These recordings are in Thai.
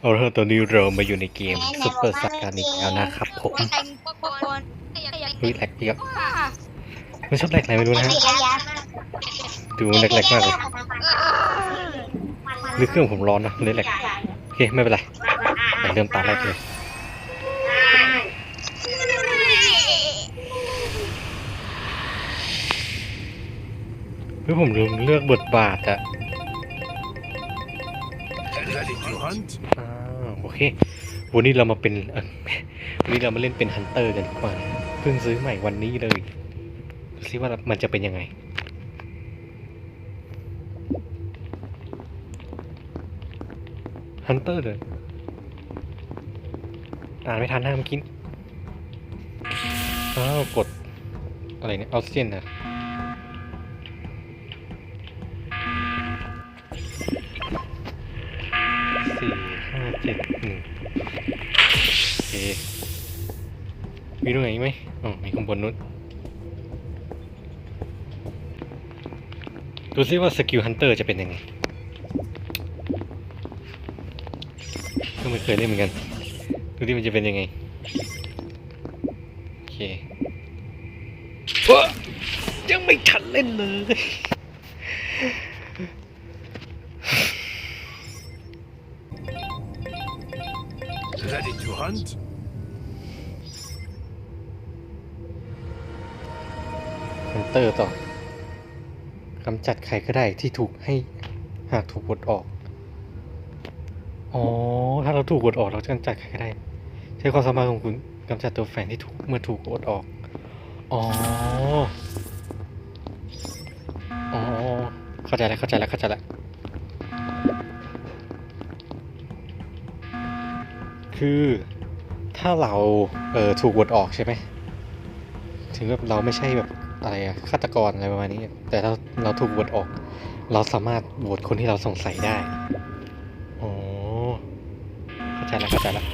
เอาละตอนนี้เรามาอยู่ในเกมซุปเปอร์สักการ์อีกแล้วนะครับผมแต่นอยากเฮ้ยแหลกเปียกไม่ชอบแหลกอะไรไม่รู้นะฮะดูแหลกๆมากเลยหรือเครื่องผมร้อนนะเลยแหลกโอเคไม่เป็นไรเริ่มตาแรกเลยเฮ้ยผมลืมเลือกบทบาทอะ อ่าโอเค วันนี้เรามาเป็นวันนี้เรามาเล่นเป็นฮันเตอร์กันดีกว่าเพิ่งซื้อใหม่วันนี้เลยดูซิว่ามันจะเป็นยังไงฮันเตอร์เลยอ่านไม่ทันนะเมื่อกี้อ้าวกดอะไรเนี่ยออกซิเจนนะ มีตรงไหนไหมอ๋อมีข้างบนนู้นดูซิว่าสกิลฮันเตอร์จะเป็นยังไงก็ไม่เคยเล่นเหมือนกัน ดูที่มันจะเป็นยังไง โอเคว้ายังไม่ทันเล่นเลย เตอร์ต่อกำจัดใครก็ได้ที่ถูกให้หากถูกกดออก อ๋อ ถ้าเราถูกกดออกเราจะกำจัดใครก็ได้ ใช้ความสามารถของคุณกำจัดตัวแฝงที่ถูกเมื่อถูกกดออก อ๋อ อ๋อ เข้าใจแล้วเข้าใจแล้วเข้าใจแล้วคือถ้าเราเออถูกกดออกใช่ไหมถึงแบบเราไม่ใช่แบบ อะไรอะฆาตกรอะไรประมาณนี้ แต่ถ้าเราถูกโหวตออก เราสามารถโหวตคนที่เราสงสัยได้อ๋อเข้าใจแล้วเข้าใจแล้ว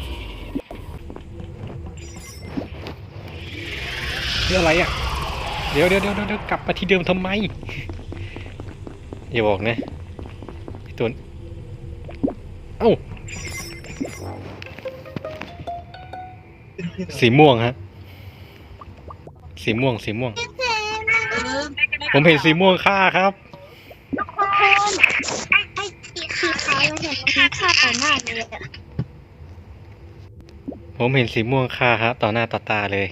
เรื่องอะไรอะเดี๋ยวเดี๋ยวเดี๋ยวเดี๋ยวกลับมาที่เดิมทำไม อย่าบอกนะตัวเอ้าสีม่วงฮะ สีม่วง สีม่วง ผมเห็นสีม่วงฆ่าครับ ทุกคนไอ้ไอ้สีขาวยังเห็นมันฆ่าต่อหน้าเลยอะผมเห็นสีม่วงฆ่าครับต่อหน้าต่อตาเลย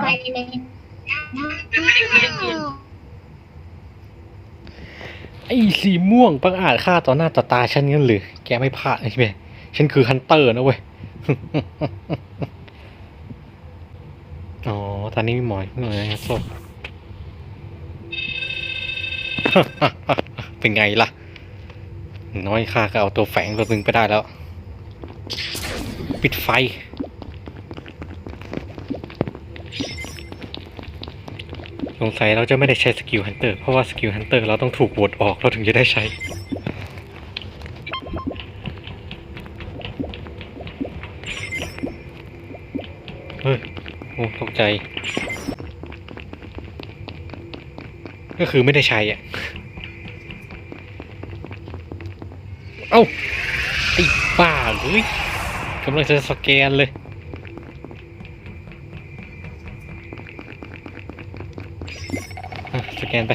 ไปเลย อ้สีม่วงประอาจฆ่าต่อหน้าต่อตาฉันงั้นหรือแกไม่พลาดใช่ไหมฉันคือฮันเตอร์นะเว้ย อ๋อ ตอนนี้มีหมอยหน่อยนะครับศพเป็นไงล่ะ น้อยค่าก็เอาตัวแฝงตัวหนึ่งไปได้แล้ว ปิดไฟ งสัยเราจะไม่ได้ใช้สกิลฮันเตอร์เพราะว่าสกิลฮันเตอร์เราต้องถูกโหวตออกเราถึงจะได้ใช้ เฮ้ยโอ้ตกใจ ก็คือไม่ได้ใช้อะ เอ้าไอ้บ้าเฮ้ยกำลังจะสแกนเลย นไป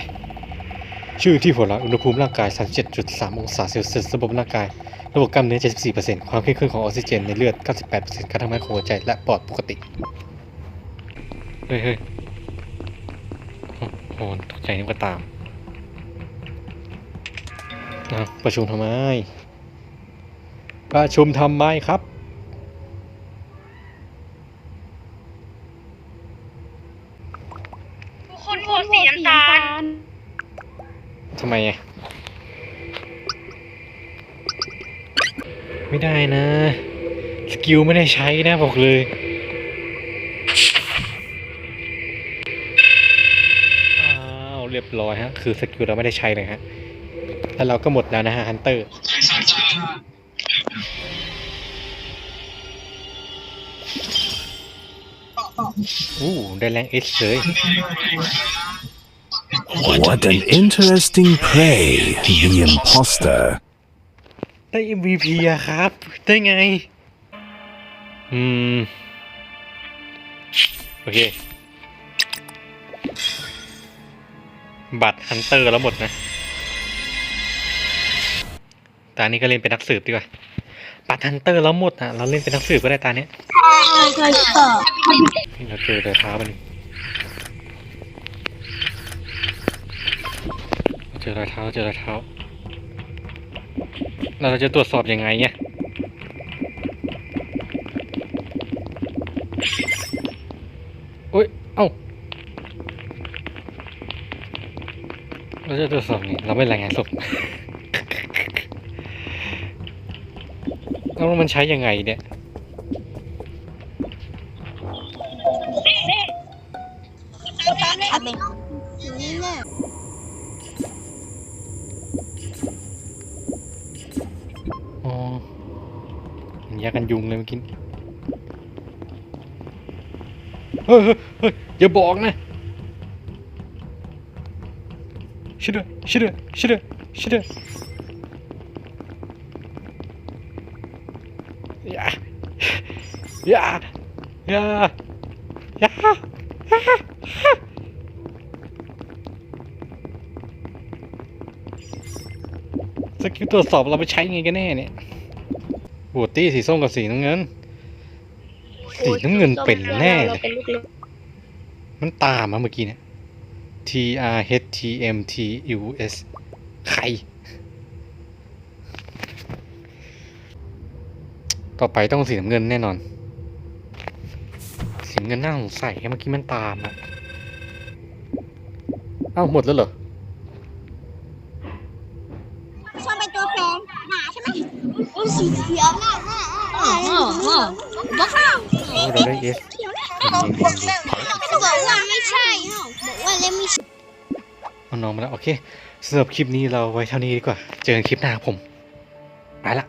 ชื่อที่หัวเราะอุณหภูมิร่างกาย 37.3 องศาเซลเซียสระบบร่างกาย ระบบกล้ามเนื้อ 74%ความเข้มข้นของออกซิเจนในเลือด 98%การทำงานของหัวใจและปอดปกติ เฮ้ยเฮ้ยโอ้โหตกใจนึกว่าตามนะประชุมทำไม ประชุมทำไมครับ ทุกคนโหวตสีน้ำตาล ทำไมอะไม่ได้นะ สกิลไม่ได้ใช้นะบอกเลยอ้าวเรียบร้อยฮะ คือสกิลเราไม่ได้ใช้เลยฮะ แล้วเราก็หมดแล้วนะฮะฮันเตอร์อู้ได้แรงเอสเลย What an interesting prey, the imposter. ได้ MVP อะครับ ได้ไง อืม โอเค บัตรฮันเตอร์แล้วหมดนะตานี้ก็เล่นเป็นนักสืบดีกว่า บัตรฮันเตอร์แล้วหมดอะ เราเล่นเป็นนักสืบก็ได้ตาเนี้ยใช่ค่ะนี่เราเจอแต่เท้ามัน เจอรอยเท้าเจอรอยเท้า เราจะตรวจสอบยังไงเนี่ยโอ๊ยเอ้า เราจะตรวจสอบนี่เราไม่รายงานศพแล้วมันใช้ยังไงเนี่ยอันนนี่เนี่ย ยกกันยุงเลยเมื่อกี้เฮ้ยเฮ้ยเฮ้ยอย่าบอกนะชิดเลยชิดเลยชิดเลยชิดยอย่าอย่าอย่าอย่าอย่าสกิลตรวจสอบเราไปใช้ไงกันแน่เนี่ย บตี้สีส้มกับสีน้ำเงิน สีน้ำเงินเป็นแน่เลยมันตามมาเมื่อกี้เนี่ย T R H T M T U S ใคร ต่อไปต้องสีน้ำเงินแน่นอน สีเงินน่าสงสัยเมื่อกี้มันตามอะ เอ้าหมดแล้วเหรอ สีเขียวน่ะอ๋ออ๋อบ้าโอ้เราได้เขียวน่ะบอกว่าไม่ใช่บอกว่าเล่นไม่ใช่เอาน้องมาแล้วโอเคสำหรับคลิปนี้เราไว้เท่านี้ดีกว่า เจอกันคลิปหน้าครับผม ไปละ